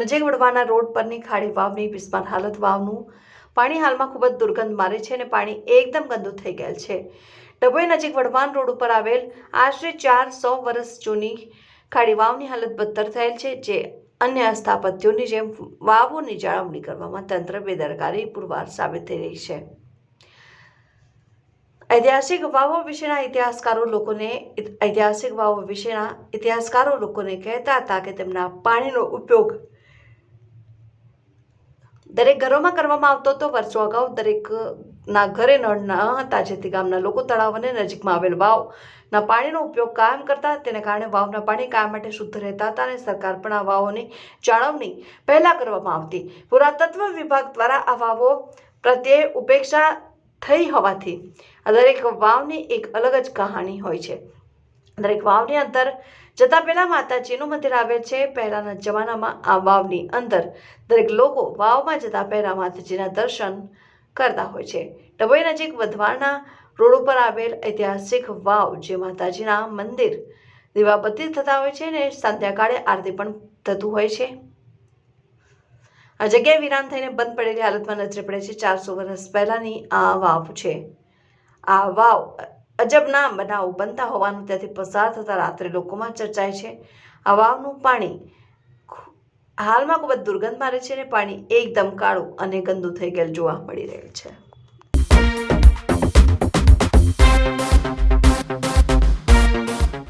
નજીક વડવાના રોડ પરની ખાડી વાવની બિસ્માર હાલત વાવનું પાણી હાલમાં ખૂબ જ દુર્ગંધ મારે છે અને પાણી એકદમ ગંદુ થઈ ગયેલ છે. ડભોઈ નજીક વડવાન રોડ ઉપર આવેલ આશરે ચાર સો વર્ષ જૂની ખાડી વાવની હાલત બદતર થયેલ છે, જે અન્ય સ્થાપત્યોની જેમ વાવોની જાળવણી કરવામાં તંત્ર બેદરકારી પુરવાર સાબિત થઈ રહી છે. ઐતિહાસિક વાવો વિશેના ઇતિહાસકારો લોકોને ઐતિહાસિક વાવો વિશેના ઇતિહાસકારો લોકોને કહેતા હતા કે તેમના પાણીનો ઉપયોગ દરેક ઘરોમાં કરવામાં આવતો હતો વર્ષો અગાઉ દરેકના ઘરે નળ ન હતા જેથી ગામના લોકો તળાવ અને નજીકમાં આવેલ વાવના પાણીનો ઉપયોગ કાયમ કરતા તેને કારણે વાવના પાણી કાયમ માટે શુદ્ધ રહેતા હતા અને સરકાર પણ આ વાવોની જાળવણી પહેલાં કરવામાં આવતી. પુરાતત્વ વિભાગ દ્વારા આ વાવો પ્રત્યે ઉપેક્ષા થઈ હોવાથી દરેક વાવની એક અલગ જ કહાણી હોય છે. દરેક વાવની અંદર જતા પહેલા માતાજીનું મંદિર આવેલ છે, પહેલાના જમાનામાં આ વાવની અંદર દરેક લોકો વાવમાં જતા પહેલા માતાજીના દર્શન કરતા હોય છે. ડભોઈ નજીક વધવાના રોડ ઉપર આવેલ ઐતિહાસિક વાવ, જે માતાજીના મંદિર દીવાબત્તી થતા હોય છે ને સંધ્યાકાળે આરતી પણ થતું હોય છે. આ જગ્યાએ વિરામ થઈને બંધ પડેલી હાલતમાં નજરે પડે છે ચારસો વર્ષ પહેલાની આ વાવ છે. આ વાવ અજબના બનાવો બનતા હોવાનું ત્યાંથી પસાર થતા રાત્રે લોકોમાં ચર્ચાય છે. આ વાવનું પાણી હાલમાં ખૂબ જ દુર્ગંધ મારે છે અને પાણી એકદમ કાળું અને ગંદુ થઈ ગયેલ જોવા મળી રહ્યું છે.